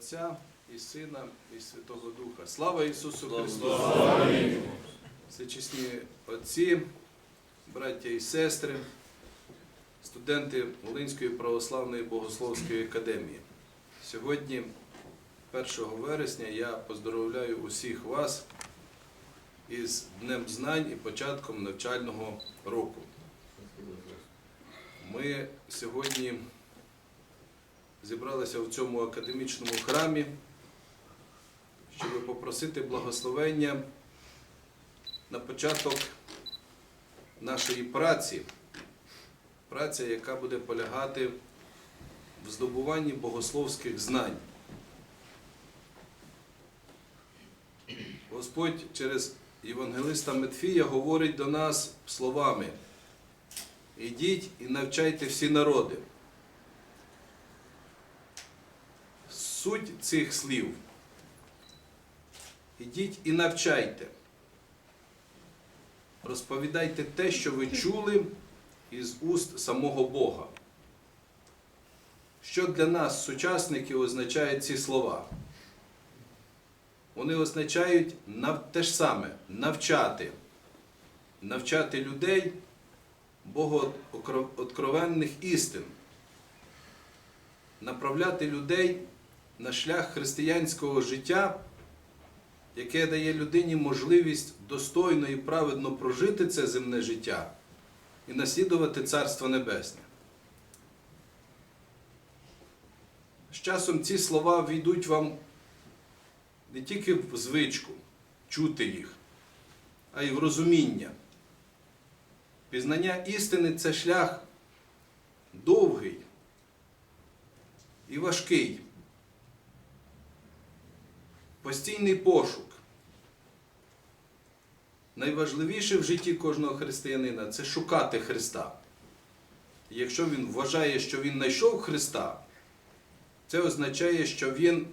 Отця і Сина, і Святого Духа. Слава Ісусу Слава Христу! Всечесні отці, браття і сестри, студенти Волинської православної богословської академії. Сьогодні, 1 вересня, я поздоровляю усіх вас із Днем Знань і початком навчального року. Ми сьогодні зібралися в цьому академічному храмі, щоб попросити благословення на початок нашої праці, праця, яка буде полягати в здобуванні богословських знань. Господь через Євангелиста Метфія говорить до нас словами: Ідіть і навчайте всі народи. Суть цих слів. Ідіть і навчайте. Розповідайте те, що ви чули із уст самого Бога. Що для нас, сучасників, означають ці слова? Вони означають те ж саме навчати, навчати людей богооткровенних істин, направляти людей на шлях християнського життя, яке дає людині можливість достойно і праведно прожити це земне життя і наслідувати Царство Небесне. З часом ці слова війдуть вам не тільки в звичку чути їх, а й в розуміння. Пізнання істини це шлях довгий і важкий, постійний пошук. Найважливіше в житті кожного християнина це шукати Христа. Якщо він вважає, що він знайшов Христа, це означає, що він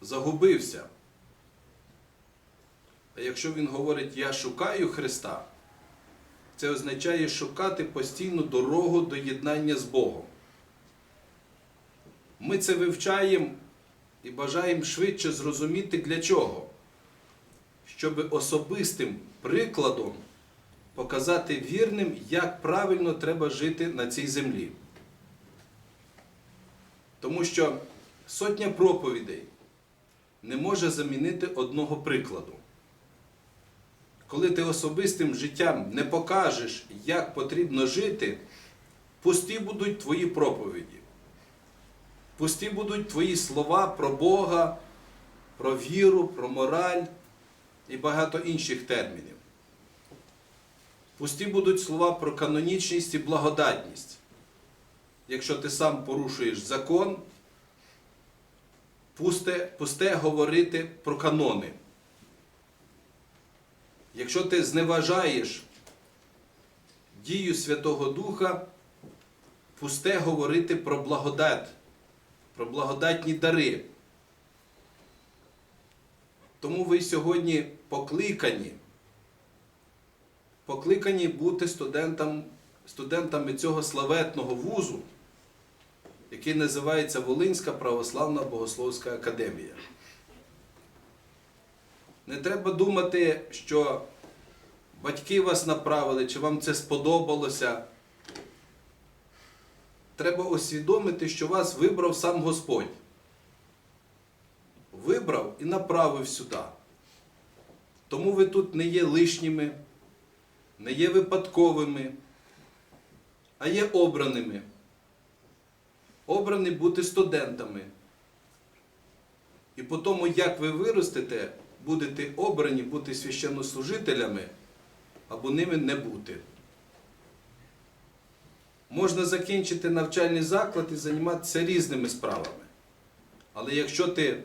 загубився. А якщо він говорить Я шукаю Христа, це означає шукати постійну дорогу до єднання з Богом. Ми це вивчаємо і бажаємо швидше зрозуміти для чого. Щоб особистим прикладом показати вірним, як правильно треба жити на цій землі. Тому що сотня проповідей не може замінити одного прикладу. Коли ти особистим життям не покажеш, як потрібно жити, пусті будуть твої проповіді. Пусті будуть твої слова про Бога, про віру, про мораль і багато інших термінів. Пусті будуть слова про канонічність і благодатність. Якщо ти сам порушуєш закон, пусте, пусте говорити про канони. Якщо ти зневажаєш дію Святого Духа, пусте говорити про благодать, про благодатні дари. Тому ви сьогодні покликані, покликані бути студентам, студентами цього славетного вузу, який називається Волинська православна богословська академія. Не треба думати, що батьки вас направили, чи вам це сподобалося. Треба усвідомити, що вас вибрав сам Господь. Вибрав і направив сюди. Тому ви тут не є лишніми, не є випадковими, а є обраними. Обрані бути студентами. І по тому, як ви виростете, будете обрані бути священнослужителями або ними не бути. Можна закінчити навчальний заклад і займатися різними справами. Але якщо ти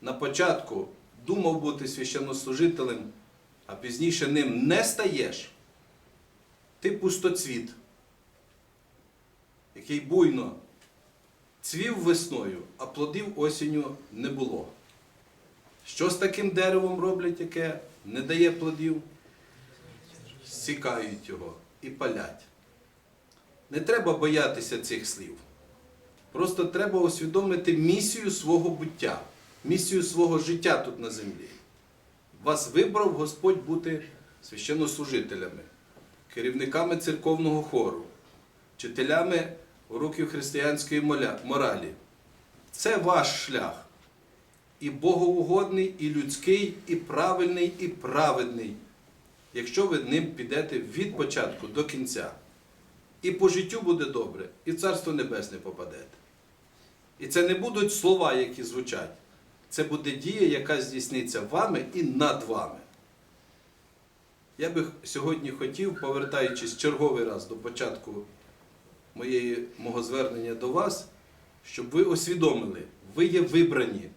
на початку думав бути священнослужителем, а пізніше ним не стаєш, ти пустоцвіт, який буйно цвів весною, а плодів осінню не було. Що з таким деревом роблять, яке не дає плодів? Сікають його і палять. Не треба боятися цих слів. Просто треба усвідомити місію свого буття, місію свого життя тут на землі. Вас вибрав Господь бути священнослужителями, керівниками церковного хору, вчителями уроків християнської моралі. Це ваш шлях. І богоугодний, і людський, і правильний, і праведний, якщо ви ним підете від початку до кінця. І по життю буде добре, і Царство Небесне попадете. І це не будуть слова, які звучать. Це буде дія, яка здійсниться вами і над вами. Я би сьогодні хотів, повертаючись черговий раз до початку моєї, мого звернення до вас, щоб ви усвідомили, ви є вибрані,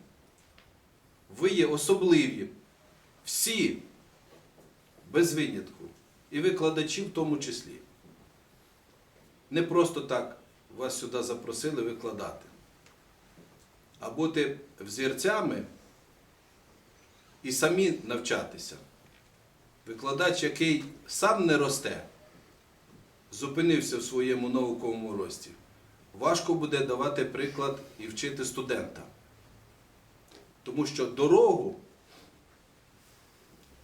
ви є особливі, всі, без винятку, і викладачі в тому числі. Не просто так вас сюди запросили викладати, а бути взірцями і самі навчатися. Викладач, який сам не росте, зупинився в своєму науковому рості, важко буде давати приклад і вчити студента. Тому що дорогу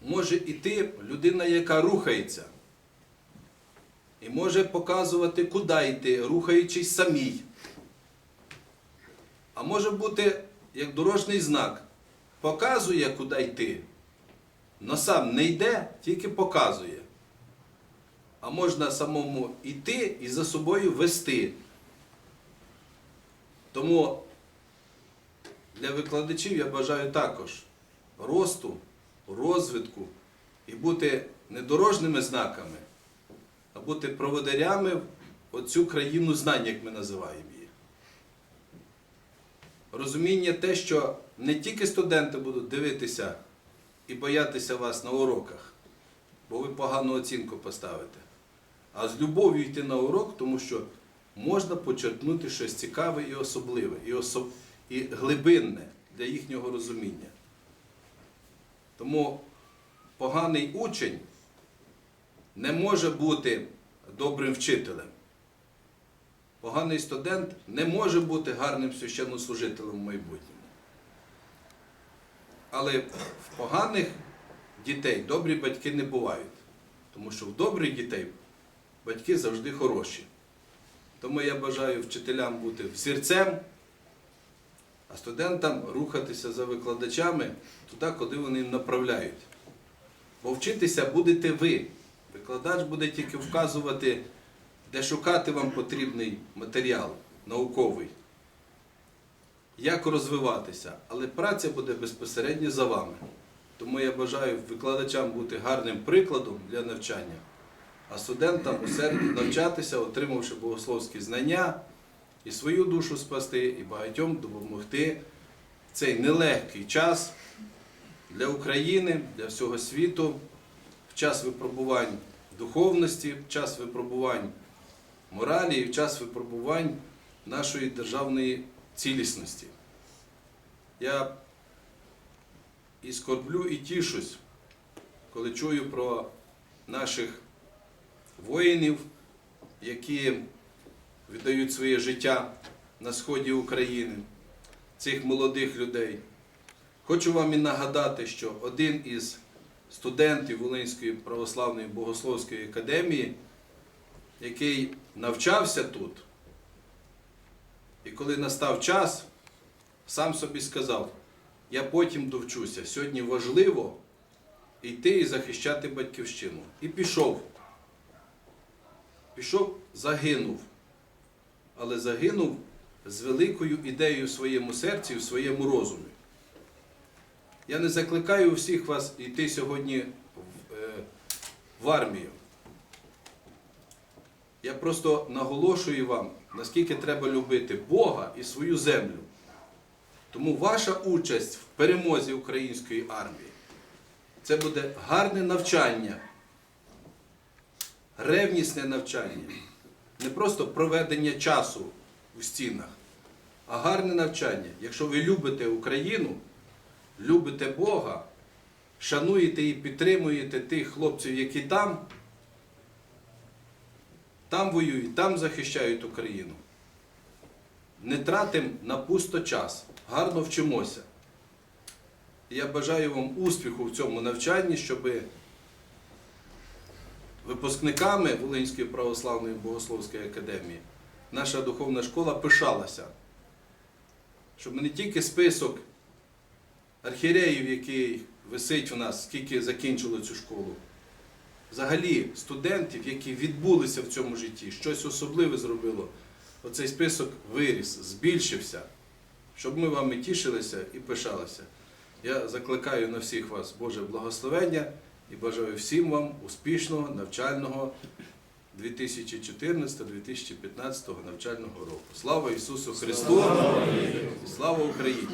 може йти людина, яка рухається. І може показувати, куди йти, рухаючись самій. А може бути як дорожній знак. Показує, куди йти, але сам не йде, тільки показує. А можна самому йти і за собою вести. Тому для викладачів я бажаю також росту, розвитку і бути не дорожніми знаками, бути проводарями в оцю країну знань, як ми називаємо її. Розуміння те, що не тільки студенти будуть дивитися і боятися вас на уроках, бо ви погану оцінку поставите, а з любов'ю йти на урок, тому що можна почерпнути щось цікаве і особливе, і, особ... і глибинне для їхнього розуміння. Тому поганий учень не може бути добрим вчителем. Поганий студент не може бути гарним священнослужителем в майбутньому. Але в поганих дітей добрі батьки не бувають. Тому що в добрих дітей батьки завжди хороші. Тому я бажаю вчителям бути взірцем, а студентам рухатися за викладачами туди, куди вони направляють. Бо вчитися будете ви. Викладач буде тільки вказувати, де шукати вам потрібний матеріал науковий, як розвиватися, але праця буде безпосередньо за вами. Тому я бажаю викладачам бути гарним прикладом для навчання, а студентам усердно навчатися, отримавши богословські знання, і свою душу спасти, і багатьом допомогти в цей нелегкий час для України, для всього світу, час випробувань духовності, час випробувань моралі і час випробувань нашої державної цілісності. Я і скорблю, і тішусь, коли чую про наших воїнів, які віддають своє життя на сході України, цих молодих людей. Хочу вам і нагадати, що один із студентів Волинської православної богословської академії, який навчався тут, і коли настав час, сам собі сказав, я потім довчуся. Сьогодні важливо йти і захищати батьківщину. І пішов. Пішов, загинув. Але загинув з великою ідеєю в своєму серці, і в своєму розумі. Я не закликаю всіх вас йти сьогодні в, е, в армію. Я просто наголошую вам, наскільки треба любити Бога і свою землю. Тому ваша участь в перемозі української армії це буде гарне навчання, ревнісне навчання, не просто проведення часу у стінах, а гарне навчання. Якщо ви любите Україну, любите Бога, шануєте і підтримуєте тих хлопців, які там, там воюють, там захищають Україну, не тратимо на пусто час, гарно вчимося. Я бажаю вам успіху в цьому навчанні, щоб випускниками Волинської православної богословської академії наша духовна школа пишалася. Щоб не тільки список архієреїв, який висить у нас, скільки закінчили цю школу, взагалі студентів, які відбулися в цьому житті, щось особливе зробило, оцей список виріс, збільшився, щоб ми вами тішилися і пишалися. Я закликаю на всіх вас Боже благословення і бажаю всім вам успішного навчального 2014-2015 навчального року. Слава Ісусу Христу! Слава Україні!